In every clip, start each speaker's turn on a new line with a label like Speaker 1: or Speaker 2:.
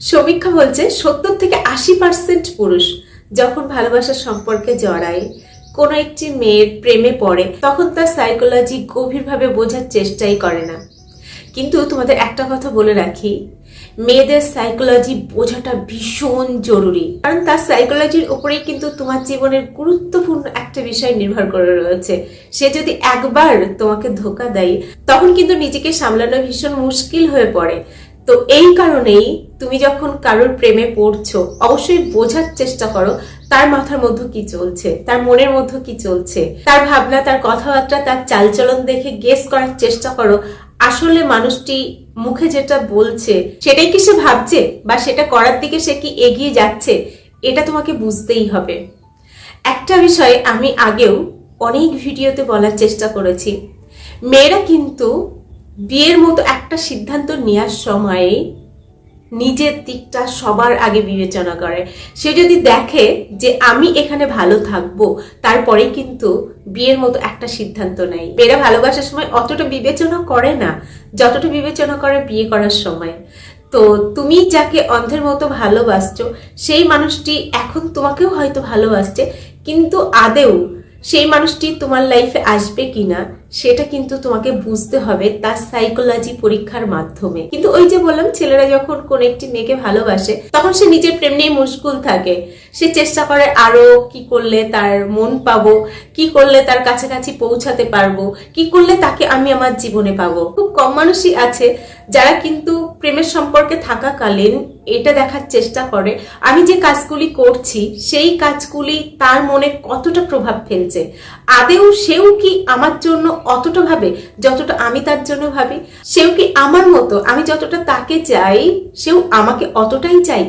Speaker 1: সমীক্ষা বলছে সত্তর থেকে আশি পার্সেন্ট পুরুষ যখন ভালোবাসার সম্পর্কে জড়ায়, কোনো একটি মেয়ের প্রেমে পড়ে, তখন তার সাইকোলজি গভীরভাবে বোঝার চেষ্টাই করে না। কিন্তু তোমাদের একটা কথা বলে রাখি, মেয়েদের সাইকোলজি বোঝাটা ভীষণ জরুরি। কারণ তার সাইকোলজির উপরেই কিন্তু তোমার জীবনের গুরুত্বপূর্ণ একটা বিষয় নির্ভর করে রয়েছে। সে যদি একবার তোমাকে ধোকা দেয়, তখন কিন্তু নিজেকে সামলানো ভীষণ মুশকিল হয়ে পড়ে। তো এই কারণেই তুমি যখন কারোর প্রেমে পড়ছো, অবশ্যই বোঝার চেষ্টা করো, তার মাথার মধ্যে কি চলছে, তার মনের মধ্যে কি চলছে, তার ভাবনা, তার কথাবার্তা, তার চালচলন দেখে গেস করার চেষ্টা করো। আসলে মানুষটি মুখে যেটা বলছে, সেটাই কি সে ভাবছে, বা সেটা করার দিকে সে কি এগিয়ে যাচ্ছে, এটা তোমাকে বুঝতেই হবে। একটা বিষয় আমি আগেও অনেক ভিডিওতে বলার চেষ্টা করেছি। মেয়েরা কিন্তু বিয়ের মতো একটা সিদ্ধান্ত নেওয়ার সময়ে নিজের দিকটা সবার আগে বিবেচনা করে। সে যদি দেখে যে আমি এখানে ভালো থাকব, তারপরে কিন্তু বিয়ের মতো একটা সিদ্ধান্ত নেয়। মেয়েরা ভালোবাসার সময় অতটা বিবেচনা করে না, যতটা বিবেচনা করে বিয়ে করার সময়। তো তুমি যাকে অন্ধের মতো ভালোবাসছো, সেই মানুষটি এখন তোমাকেও হয়তো ভালোবাসছে, কিন্তু আদেও সেই মানুষটি তোমার লাইফে আসবে কিনা সেটা কিন্তু তোমাকে বুঝতে হবে তার সাইকোলজি পরীক্ষার মাধ্যমে। কিন্তু ওই যে বললাম, ছেলেরা যখন কোন একটি মেয়েকে ভালোবাসে, তখন সে নিজের প্রেম নিয়ে মুশকুল থাকে। সে চেষ্টা করে আরও কি করলে তার মন পাবো, কি করলে তার কাছাকাছি পৌঁছাতে পারব, কি করলে তাকে আমি আমার জীবনে পাবো। খুব কম মানুষই আছে যারা কিন্তু প্রেমের সম্পর্কে থাকাকালীন এটা দেখার চেষ্টা করে। আমি যে কাজগুলি করছি, সেই কাজগুলি তার মনে কতটা প্রভাব ফেলছে? আদেও সেও কি আমার জন্য অতটা ভাবে যতটা আমি তার জন্য ভাবি? সেও কি আমার মতো আমি যতটা তাকে চাই, সেও আমাকে অতটাই চাই?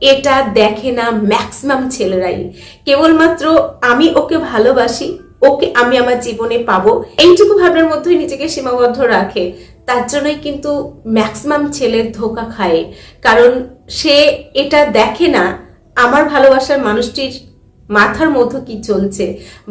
Speaker 1: এটা দেখে না ম্যাক্সিমাম ছেলেরাই। কেবলমাত্র আমি ওকে ভালোবাসি, ওকে আমি আমার জীবনে পাবো। এইটুকু ভাবনার মধ্যেই নিজেকে সীমাবদ্ধ রাখে। তার জন্যই কিন্তু ম্যাক্সিমাম ছেলের ধোকা খায়। কারণ সে এটা দেখে না, আমার ভালোবাসার মানুষটির মাথার মধ্যে কি চলছে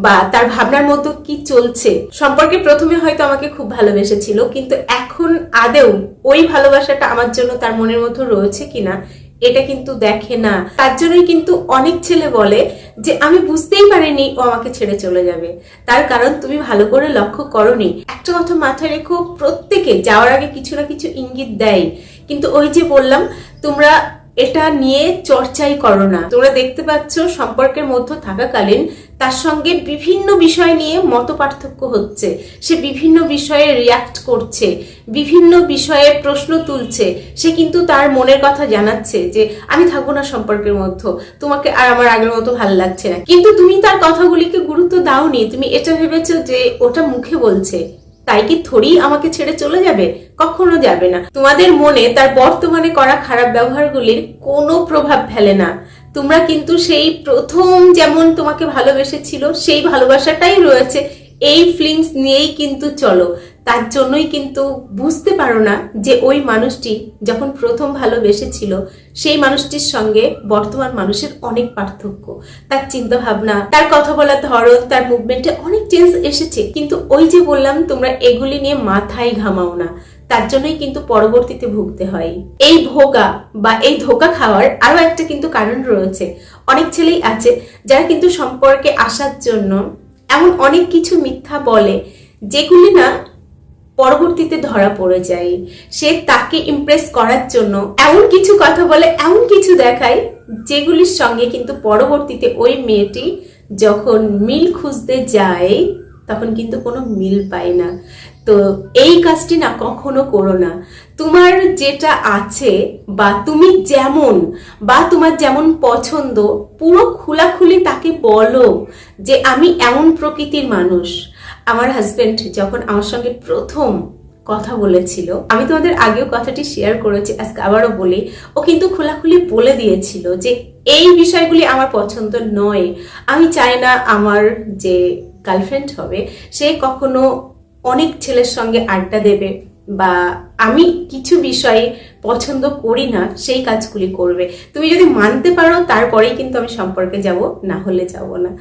Speaker 1: বা তার ভাবনার মধ্যে কি চলছে সম্পর্কে প্রথমে হয়তো আমাকে খুব ভালোবেসেছিল, কিন্তু এখন আদেও ওই ভালোবাসাটা আমার জন্য তার মনের মধ্যে রয়েছে কিনা এটা কিন্তু দেখে না। তার জন্যই কিন্তু অনেক ছেলে বলে যে, আমি বুঝতেই পারিনি ও আমাকে ছেড়ে চলে যাবে। তার কারণ তুমি ভালো করে লক্ষ্য করনি। একটা কথা মাথায় রেখো, প্রত্যেকে যাওয়ার আগে কিছু না কিছু ইঙ্গিত দেয়। কিন্তু ওই যে বললাম, তোমরা এটা নিয়ে চর্চাই করো না। তোমরা দেখতে পাচ্ছ সম্পর্কের মধ্যে থাকাকালীন তার সঙ্গে বিভিন্ন বিষয় নিয়ে মত পার্থক্য হচ্ছে। সে বিভিন্ন বিষয়ে রিয়াক্ট করছে, বিভিন্ন বিষয়ে প্রশ্ন তুলছে। সে কিন্তু তার মনের কথা জানাচ্ছে যে, আমি থাকব না সম্পর্কের মধ্যে। তোমাকে আর আমার আগের মতো ভালো লাগছে না। কিন্তু তুমি তার কথাগুলিকে গুরুত্ব দাওনি। তুমি এটা ভেবেছো যে, ওটা মুখে বলছে। তাই কি থরি আমাকে ছেড়ে চলে যাবে? কখনো যাবে না। তোমাদের মনে তার বর্তমানে করা খারাপ ব্যবহারগুলির কোনো প্রভাব ফেলে না। তোমরা কিন্তু সেই প্রথম যেমন তোমাকে ভালোবেসেছিল, সেই ভালোবাসাটাই রয়েছে এই ফিলিংস নিয়েই কিন্তু চলো। তার জন্যই কিন্তু বুঝতে পারো না যে ওই মানুষটি যখন প্রথম ভালোবেসেছিল, সেই মানুষটির সঙ্গে বর্তমান মানুষের অনেক পার্থক্য। তার চিন্তা ভাবনা তার কথা বলার ধরন, তার মুভমেন্টে অনেক চেঞ্জ এসেছে। কিন্তু ওই যে বললাম, তোমরা এগুলি নিয়ে মাথায় ঘামাও না। তার জন্যই কিন্তু পরবর্তীতে ভুগতে হয়। এই ভোগা বা এই ধোকা খাওয়ার আরও একটা কিন্তু কারণ রয়েছে। অনেক ছেলেই আছে যারা কিন্তু সম্পর্কে আসার জন্য এমন অনেক কিছু মিথ্যা বলে, যেগুলি না পরবর্তীতে ধরা পড়ে যায়। সে তাকে ইমপ্রেস করার জন্য এমন কিছু কথা বলে, এমন কিছু দেখায়, যেগুলির সঙ্গে কিন্তু পরবর্তীতে ওই মেয়েটি যখন মিল খুঁজতে যায়, তখন কিন্তু কোনো মিল পায় না। তো এই কাজটি না কখনো করো না। তোমার যেটা আছে বা তুমি যেমন, বা তোমার যেমন পছন্দ, পুরো খোলাখুলি তাকে বলো যে আমি এমন প্রকৃতির মানুষ। আমার হাজবেন্ড যখন আমার সঙ্গে প্রথম কথা বলেছিল, আমি তোমাদের আগেও কথাটি শেয়ার করেছি, আজকে আবারও বলি, ও কিন্তু খোলাখুলি বলে দিয়েছিল যে এই বিষয়গুলি আমার পছন্দ নয়। আমি চাই না আমার যে গার্লফ্রেন্ড হবে, সে কখনো অনেক ছেলের সঙ্গে আড্ডা দেবে বা আমি কিছু বিষয়ে পছন্দ করি না, সেই কাজগুলি করবে। তুমি যদি মানতে পারো, তারপরেই কিন্তু আমি সম্পর্কে যাব, না হলে যাব না।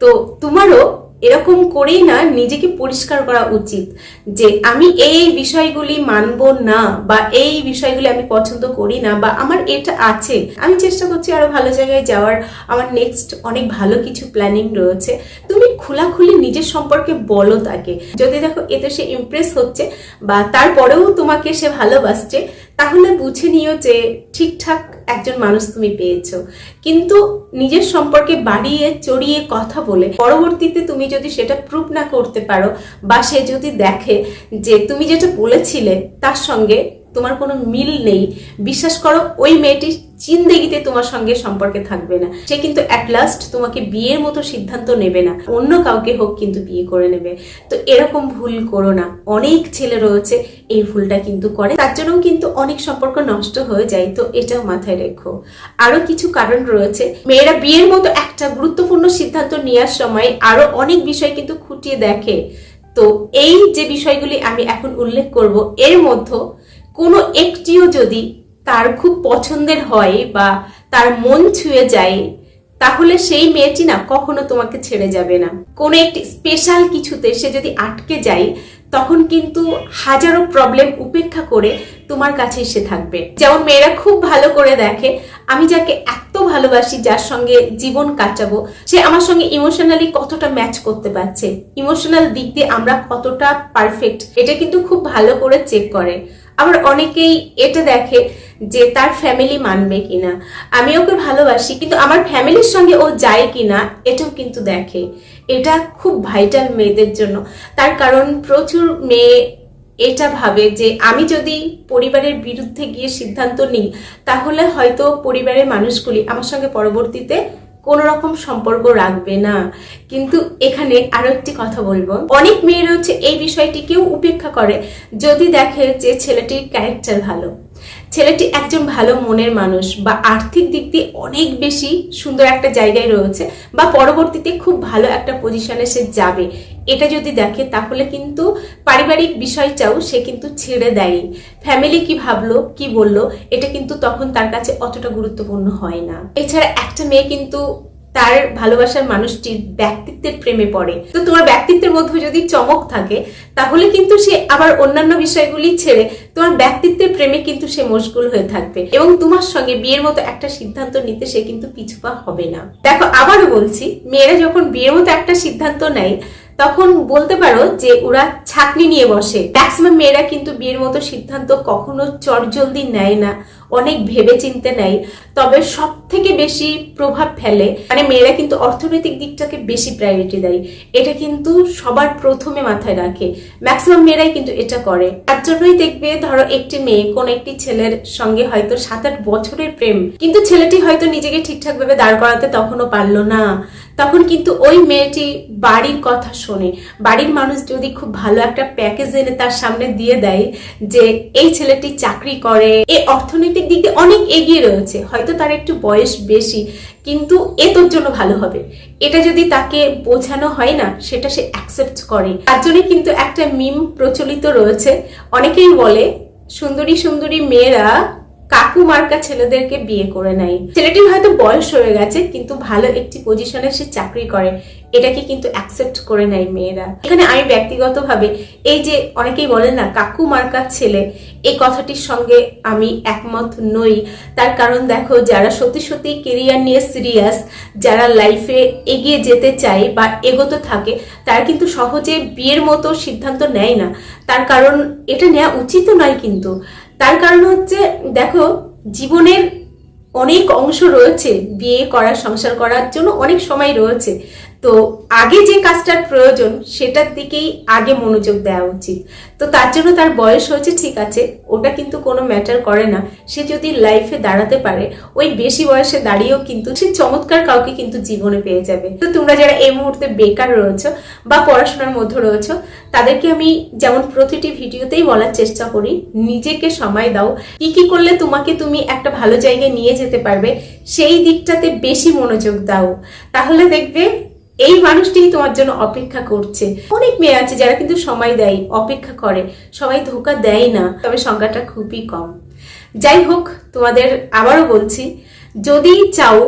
Speaker 1: তো তোমারও এরকম করেই না, নিজেকে পরিষ্কার করা উচিত যে আমি এই বিষয়গুলি মানবো না বা এই বিষয়গুলি আমি পছন্দ করি না বা আমার এটা আছে। আমি চেষ্টা করছি আরও ভালো জায়গায় যাওয়ার। আমার নেক্সট অনেক ভালো কিছু প্ল্যানিং রয়েছে। তুমি খোলাখুলি নিজের সম্পর্কে বলো তাকে। যদি দেখো এতে সে ইমপ্রেস হচ্ছে বা তারপরেও তোমাকে সে ভালোবাসছে, তাহলে বুঝে নিও যে ঠিকঠাক একজন মানুষ তুমি পেয়েছ। কিন্তু নিজের সম্পর্কে বাড়িয়ে, চড়িয়ে কথা বলে পরবর্তীতে তুমি যদি সেটা প্রুভ না করতে পারো বা সে যদি দেখে যে তুমি যেটা বলেছিলে তার সঙ্গে তোমার কোনো মিল নেই, বিশ্বাস করো ওই মেয়েটি জিন্দেগিতে তোমার সঙ্গে সম্পর্কে থাকবে না। সে কিন্তু অ্যাট লাস্ট তোমাকে বিয়ের মতো সিদ্ধান্ত নেবে না। অন্য কাউকে হোক কিন্তু বিয়ে করে নেবে। তো এরকম ভুল করো না। অনেক ছেলে রয়েছে, এই ভুলটা কিন্তু করে। তার জন্যও কিন্তু অনেক সম্পর্ক নষ্ট হয়ে যায়। তো এটাও মাথায় রেখো। আরও কিছু কারণ রয়েছে। মেয়েরা বিয়ের মতো একটা গুরুত্বপূর্ণ সিদ্ধান্ত নেওয়ার সময় আরও অনেক বিষয় কিন্তু খুঁটিয়ে দেখে। তো এই যে বিষয়গুলি আমি এখন উল্লেখ করব, এর মধ্যে কোনো একটিও যদি তার খুব পছন্দের হয় বা তার মন ছুঁয়ে যায়, তাহলে সেই মেয়েটি না কখনো তোমাকে ছেড়ে যাবে না। কোনো একটি স্পেশাল কিছুতে সে যদি আটকে যায়, তখন কিন্তু হাজারো প্রবলেম উপেক্ষা করে তোমার কাছে এসে থাকবে। যেমন মেয়েরা খুব ভালো করে দেখে, আমি যাকে এত ভালোবাসি যার সঙ্গে জীবন কাটাবো, সে আমার সঙ্গে ইমোশনালি কতটা ম্যাচ করতে পারছে। ইমোশনাল দিক দিয়ে আমরা কতটা পারফেক্ট এটা কিন্তু খুব ভালো করে চেক করে। আবার অনেকেই এটা দেখে যে তার ফ্যামিলি মানবে কিনা। আমি ওকে ভালোবাসি, কিন্তু আমার ফ্যামিলির সঙ্গে ও যায় কিনা, এটাও কিন্তু দেখে। এটা খুব ভাইটাল মেয়েদের জন্য। তার কারণ প্রচুর মেয়ে এটা ভাবে যে আমি যদি পরিবারের বিরুদ্ধে গিয়ে সিদ্ধান্ত নিই, তাহলে হয়তো পরিবারের মানুষগুলি আমার সঙ্গে পরবর্তীতে কোনো রকম সম্পর্ক রাখবে না। কিন্তু এখানে আরও একটি কথা বলব। অনেক মেয়েরা হচ্ছে এই বিষয়টিকেও উপেক্ষা করে, যদি দেখে যে ছেলেটির ক্যারেক্টার ভালো। ছেলেটি একজন ভালো মনের মানুষ বা আর্থিক দিক দিয়ে অনেক বেশি সুন্দর একটা জায়গায় রয়েছে বা পরবর্তীতে খুব ভালো একটা পজিশনে সে যাবে। এটা যদি দেখে, তাহলে কিন্তু পারিবারিক বিষয়টাও সে কিন্তু ছেড়ে দেয় ফ্যামিলি কি ভাবলো, কি বলল, এটা কিন্তু তখন তার কাছে অতটা গুরুত্বপূর্ণ হয় না। এছাড়া একটা মেয়ে কিন্তু তার ভালোবাসার মানুষটির ব্যক্তিত্বের প্রেমে পড়ে। তো তোমার ব্যক্তিত্বের মধ্যে যদি চমক থাকে, তাহলে কিন্তু সে আবার অন্যান্য বিষয়গুলি ছেড়ে তোমার ব্যক্তিত্বের প্রেমে কিন্তু সে মশগুল হয়ে থাকবে এবং তোমার সঙ্গে বিয়ের মতো একটা সিদ্ধান্ত নিতে সে কিন্তু পিছুপা হবে না। দেখো, আবারও বলছি, মেয়েরা যখন বিয়ের মতো একটা সিদ্ধান্ত নেয় তখন বলতে পারো যে ওরা ছাকনি নিয়ে বসে। ম্যাক্সিমাম মেয়েরা কিন্তু বিয়ের মতো সিদ্ধান্ত কখনো চটজলদি নেয় না, অনেক ভেবে চিনতে নেয়। তবে সব থেকে বেশি প্রভাব ফেলে মানে মেয়েরা কিন্তু অর্থনৈতিক দিকটাকে বেশি প্রায়োরিটি দেয়। এটা কিন্তু সবার প্রথমে মাথায় রাখে। ম্যাক্সিমাম মেয়েরাই কিন্তু এটা করে। তার জন্যই দেখবে, ধরো একটি মেয়ে, কোন একটি ছেলের সঙ্গে হয়তো সাত আট বছরের প্রেম, কিন্তু ছেলেটি হয়তো নিজেকে ঠিকঠাক ভাবে দাঁড় করাতে তখনও পারল না। তখন কিন্তু ওই মেয়েটি বাড়ির কথা শোনে। বাড়ির মানুষ যদি খুব ভালো একটা প্যাকেজ এনে তার সামনে দিয়ে দেয় যে এই ছেলেটি চাকরি করে, এ অর্থনৈতিক দিক দিয়ে অনেক এগিয়ে রয়েছে, হয়তো তার একটু বয়স বেশি, কিন্তু এ তোর জন্য ভালো হবে। এটা যদি তাকে বোঝানো হয় না, সেটা সে অ্যাকসেপ্ট করে। তার জন্য কিন্তু একটা মিম প্রচলিত রয়েছে। অনেকেই বলে, সুন্দরী সুন্দরী মেয়েরা কাকু মার্কা ছেলেদেরকে বিয়ে করে নেয়। ছেলেটির হয়তো বয়স হয়ে গেছে, কিন্তু ভালো একটি পজিশনে সে চাকরি করে। এটাকে কিন্তু অ্যাকসেপ্ট করে নেয় মেয়েরা। এখানে আমি ব্যক্তিগতভাবে এই যে অনেকেই বলেন না, কাকু মার্কার ছেলে, এই কথাটির সঙ্গে আমি একমত নই। তার কারণ দেখো, যারা সত্যি সত্যি কেরিয়ার নিয়ে সিরিয়াস যারা লাইফে এগিয়ে যেতে চায় বা এগোতে থাকে, তারা কিন্তু সহজে বিয়ের মতো সিদ্ধান্ত নেয় না। তার কারণ এটা নেওয়া উচিত নয় কিন্তু। তার কারণ হচ্ছে, দেখো, জীবনের অনেক অংশ রয়েছে, বিয়ে করার সংসার করার জন্য অনেক সময় রয়েছে। তো আগে যে কাজটার প্রয়োজন, সেটার দিকেই আগে মনোযোগ দেওয়া উচিত। তো তার জন্য তার বয়স হয়েছে, ঠিক আছে, ওটা কিন্তু কোনো ম্যাটার করে না। সে যদি লাইফে দাঁড়াতে পারে, ওই বেশি বয়সে দাঁড়িয়েও কিন্তু সে চমৎকার কাউকে কিন্তু জীবনে পেয়ে যাবে। তো তোমরা যারা এই মুহূর্তে বেকার রয়েছো বা পড়াশোনার মধ্যে রয়েছো, তাদেরকে আমি যেমন প্রতিটি ভিডিওতেই বলার চেষ্টা করি, নিজেকে সময় দাও। কি কি করলে তোমাকে তুমি একটা ভালো জায়গায় নিয়ে যেতে পারবে, সেই দিকটাতে বেশি মনোযোগ দাও। তাহলে দেখবে এই মানুষটি তোমার জন্য অপেক্ষা করছে। অনেক মেয়ে আছে যারা কিন্তু সময় দেয়, অপেক্ষা করে। সবাই ধোকা দেয় না, তবে সংখ্যাটা খুবই কম। যাই হোক, তোমাদের আবারও বলছি, যদি চাও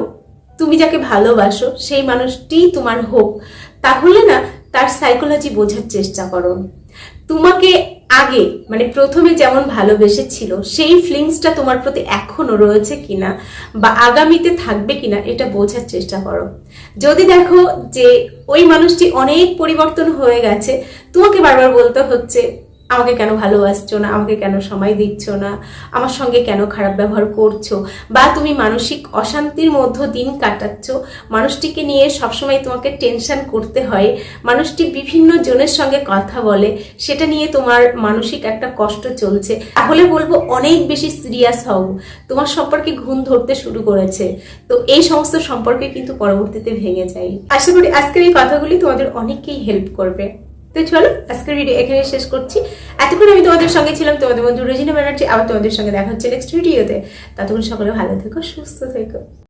Speaker 1: তুমি যাকে ভালোবাসো, সেই মানুষটি তোমার হোক, তাহলে না তার সাইকোলজি বোঝার চেষ্টা করো। তোমাকে আগে মানে প্রথমে যেমন ভালোবেসেছিল, সেই ফিলিংসটা তোমার প্রতি এখনও রয়েছে কিনা বা আগামীতে থাকবে কিনা, এটা বোঝার চেষ্টা করো। যদি দেখো যে ওই মানুষটি অনেক পরিবর্তন হয়ে গেছে, তোমাকে বারবার বলতে হচ্ছে আমাকে কেন ভালোবাসছো না? আমাকে কেন সময় দিচ্ছ না? আমার সঙ্গে কেন খারাপ ব্যবহার করছ? বা তুমি মানসিক অশান্তির মধ্য দিন কাটাচ্ছ? মানুষটিকে নিয়ে সবসময় তোমাকে টেনশন করতে হয়। মানুষটি বিভিন্ন জনের সঙ্গে কথা বলে। সেটা নিয়ে তোমার মানসিক একটা কষ্ট চলছে। তাহলে বলব অনেক বেশি সিরিয়াস হও। তোমার সম্পর্কে ঘুম ধরতে শুরু করেছে। তো এই সমস্ত সম্পর্কে কিন্তু পরবর্তীতে ভেঙে যায়। আশা করি আজকের এই কথাগুলি তোমাদের অনেককেই হেল্প করবে। তো চলো, আজকের ভিডিও এখানে শেষ করছি। এতক্ষণ আমি তোমাদের সঙ্গে ছিলাম, তোমাদের বন্ধু রোজিনা ব্যানার্জি, আবার তোমাদের সঙ্গে দেখা হচ্ছে নেক্সট ভিডিওতে ততক্ষণ সকলে ভালো থেকো, সুস্থ থেকো।